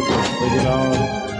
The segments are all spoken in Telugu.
Lord. Bring it on.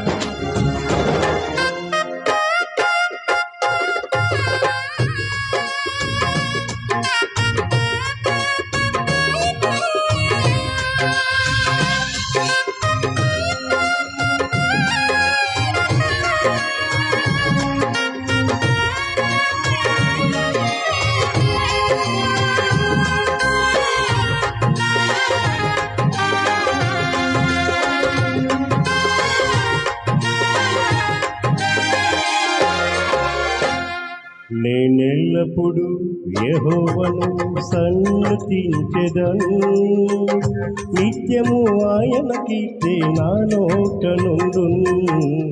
ఎప్పుడు యహోవను సన్నుతించెదను నిత్యము ఆయన కీర్తి నా నోటనుండు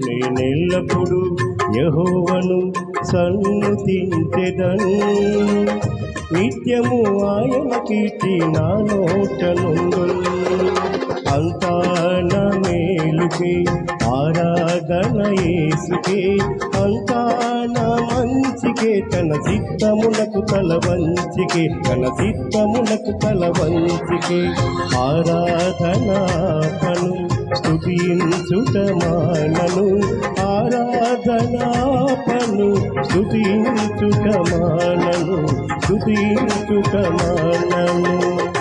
నేనెల్లప్పుడు యహోవను సన్నుతించెదను నిత్యము ఆయన కీర్తి నా నోటనుండు అంతాన మేలుకే ఆరాధన యేసుకే. అంతాన మంచికే తన చిత్తమునకు తల వంచికే తన చిత్తమునకు తల వంచికే. ఆరాధన పను స్తుతించుట మానను. ఆరాధన పను స్తుతించుట మానను స్తుతించుట మానను.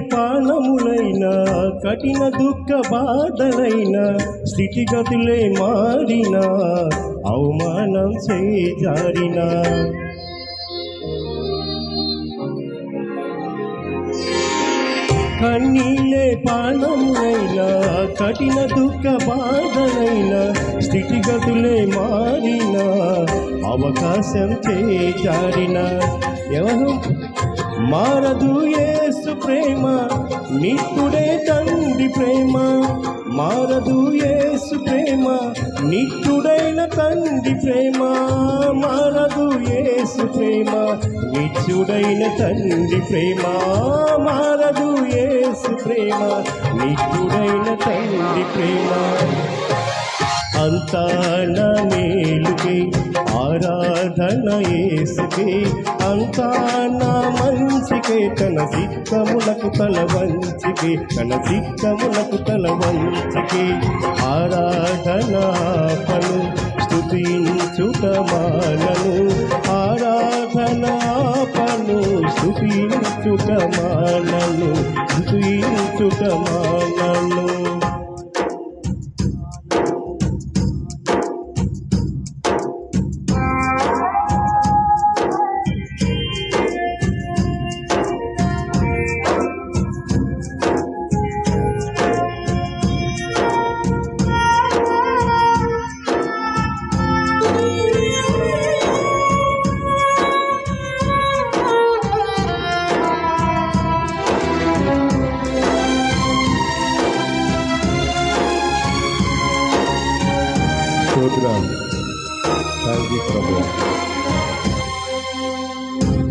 కన్నీళ్ళే కఠిన దుఃఖ బాధలైన స్థితిగతులే మారిన అవమానం చేజారిన. కన్నీలే పానములైన కఠిన దుఃఖ బాధలైన స్థితిగతులే మారిన అవకాశం చేజారిన. ఎవరు? మారదు ఏ ప్రేమ నిత్తుడే తండ్రి ప్రేమ మారదు ఏసు ప్రేమ నిత్తుడైన తండ్రి ప్రేమ మారదు ఏసు ప్రేమ నిత్యుడైన తండ్రి ప్రేమ మారదు ఏసు ప్రేమ నిత్యుడైన తండ్రి ప్రేమ. అంతా నా మేలుకే ఆరాధన యేసుకే అంతా నా మంచికే తన సిక్కములకు తల వంచికే తన సిక్కములకు తల వంచికే. ఆరాధన పను స్తుతించుట మానను ఆరాధన పను స్తుతించుట మానను స్తుతించుట మానను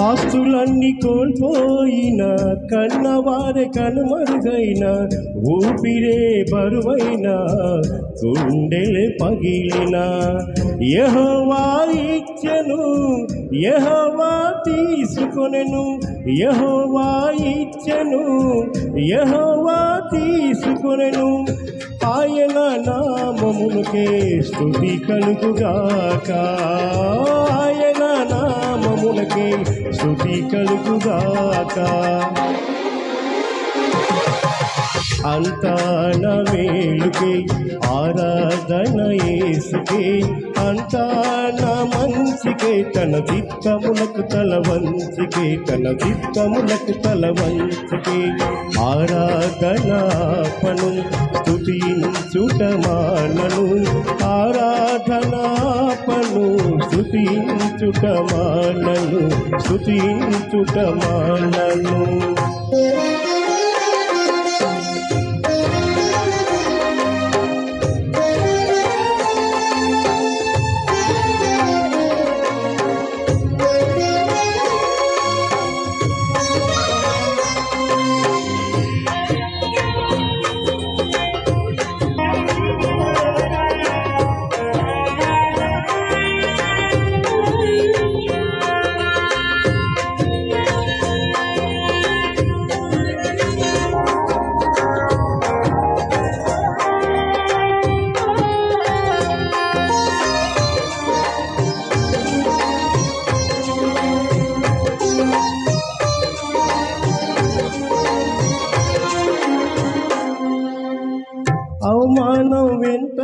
ఆస్తులన్నీ కోల్పోయిన కన్నవారే కనుమరుగైన ఊపిరే బరువైన గుండెలే పగిలిన. యహోవా ఇచ్చను యహోవా తీసుకొనెను యహోవా ఇచ్చను యహోవా తీసుకొనెను. ఆయన నామమునకే స్థుతి కలుగుగాక. ఆయన నామమునకే స్థుతి కలుగుగాక. అంతా నా మేలుకే ఆరాధన యేసుకే అంతా నా మంచికే తన చిత్తములకు తల వంచికే తన చిత్తములకు తల వంచికే. ఆరాధన పను స్తుతించుట మానను ఆరాధన పను స్తుతించుట మానను స్తుతించుట మానను.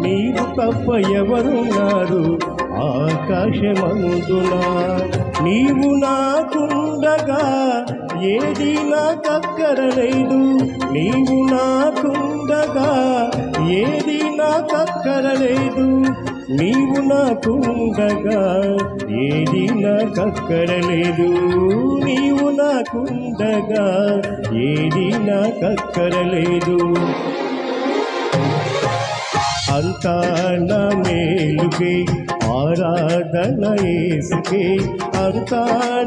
నీవు తప్ప ఎవరున్నారు? ఆకాశమందునా నీవు నాకుండగా ఏది నాకక్కరలేదు. నీవు నాకుండగా ఏది నాకక్కరలేదు. నీవు నాకుండగా ఏది నాకక్కరలేదు. నీవు నాకుండగా ఏది నాకక్కరలేదు. అంతా నా మేలుకే ఆరాధన యేసుకే అంతా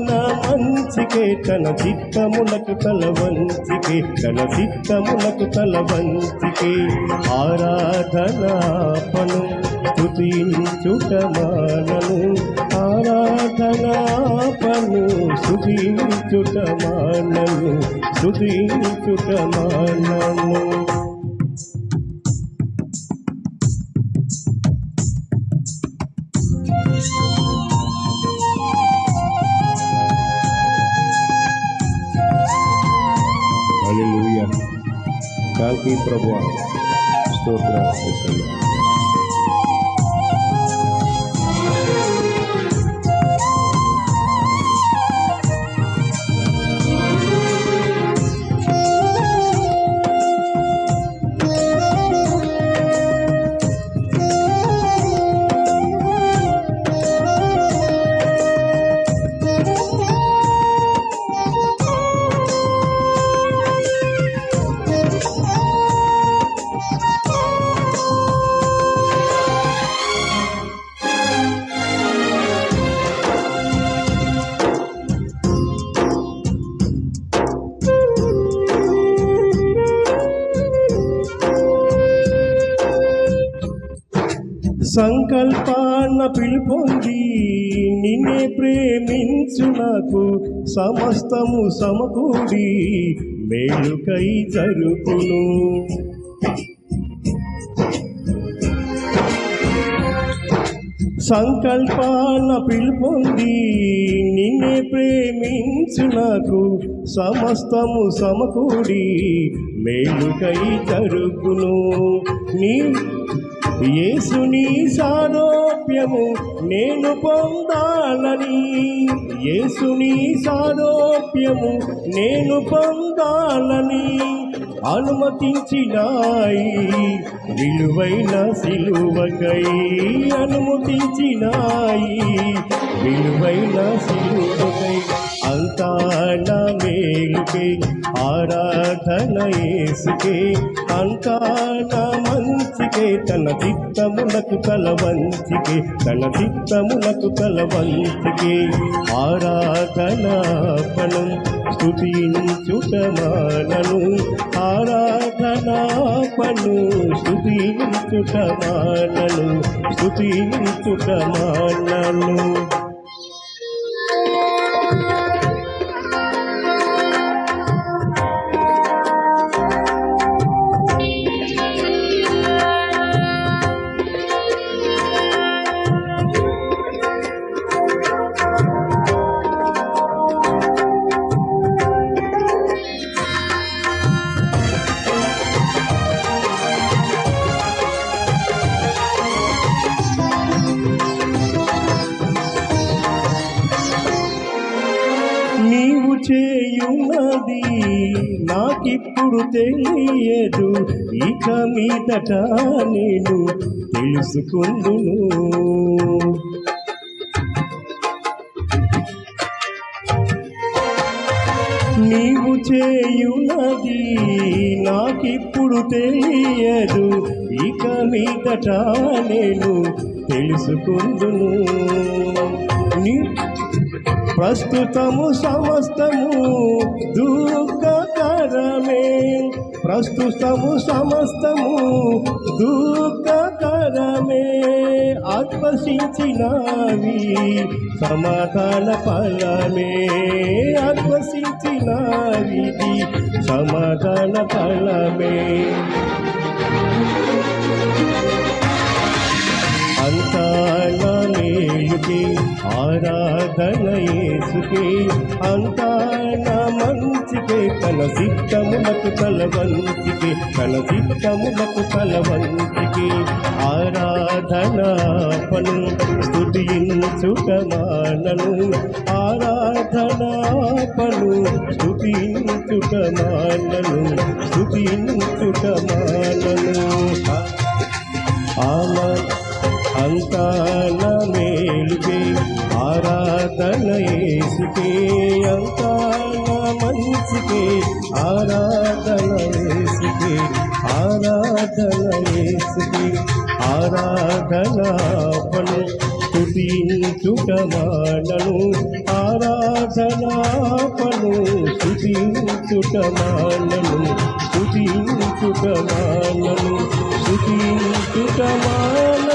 నా మంచికే తన చిత్తములకు తల వంచికే తన చిత్తములకు తల వంచికే ఆరాధనాపను స్తుతించుట మానను ఆరాధనాపను స్తుతించుట మానను స్తుతించుట మానను థ్యాంక్ ప్రభు స్తోత్ర సంకల్పాన పిలుపొంది నిన్నే ప్రేమించు నాకు సమస్తము సమకూడి మేలుకై జరుపును సంకల్పాన పిలుపొంది నిన్నే ప్రేమించు నాకు సమస్తము సమకూడి మేలుకై జరుగును. నీ యేసుని సారోప్యము నేను పొందాలని. యేసుని సారోప్యము నేను పొందాలని అనుమతించినాయి. విలువైన సిలువకై అనుమతించినాయి. విలువైన సిలువకై అంతా నా మేలుకే ఆరాధన యేసుకే అంతా నా మంచికే తన చిత్తమునకు తల వంచికే తన చిత్తమునకు తల వంచికే ఆరాధనాపను స్తుతించుట మానను ఆరాధనాపను స్తుతించుట మానను స్తుతించుట మానను ఉన్నది. నాకిప్పుడు తెలియదు. ఇక మీదట నేను తెలుసుకుందును. నీవు చేయున్నది నాకిప్పుడు తెలియదు. ఇక మీదట నేను తెలుసుకుందును. నీ ప్రస్తుతము సమస్తము దుఃఖకరమే. ప్రస్తుతము సమస్తము దుఃఖకరమే. ఆత్మసించినవి సమాధాన ఫలమే. ఆత్మసించినవి సమాధాన ఫలమే. అంతాళ మేలుకి ఆరాధన యేసుకి అంతా నా మంచికే తన సిద్ధములకు తల వంచికి తన సిద్ధములకు తల వంచికి ఆరాధన పను స్తుతించుట మానను ఆరాధన పను స్తుతించుట మానను స్తుతించుట మానను ఆమ అంతాన మేలుకే ఆరాధన ఏసుకే అంతాన మంచికే ఆరాధన ఏసుకే ఆరాధన ఏసుకే ఆరాధన పను స్తుతించుట మానను ఆరాధన పను స్తుతించుట మానను స్తుతించుట మానను స్తుతించుట మానను.